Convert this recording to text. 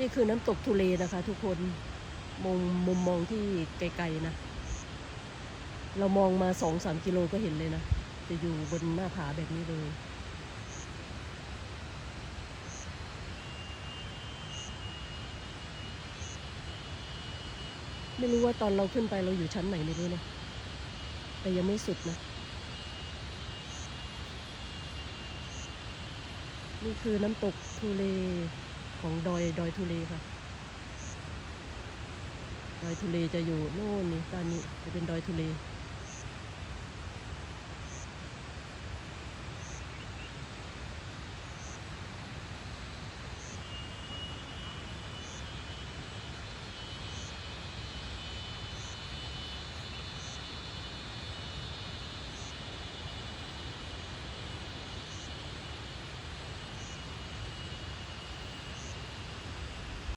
นี่คือน้ำตกทุเลนะคะ ทุกคนมุมมุมมองที่ไกลๆนะ เรามองมาสองสามกิโลก็เห็นเลยนะ จะอยู่บนหน้าผาแบบนี้เลยไม่รู้ว่าตอนเราขึ้นไปเราอยู่ชั้นไหนไม่รู้นะแต่ยังไม่สุดนะ นี่คือน้ำตกทุเล ของดอยดอยทุเลค่ะ ดอยทุเลจะอยู่โน่นนี่ตอนนี้จะเป็นดอยทุเลเ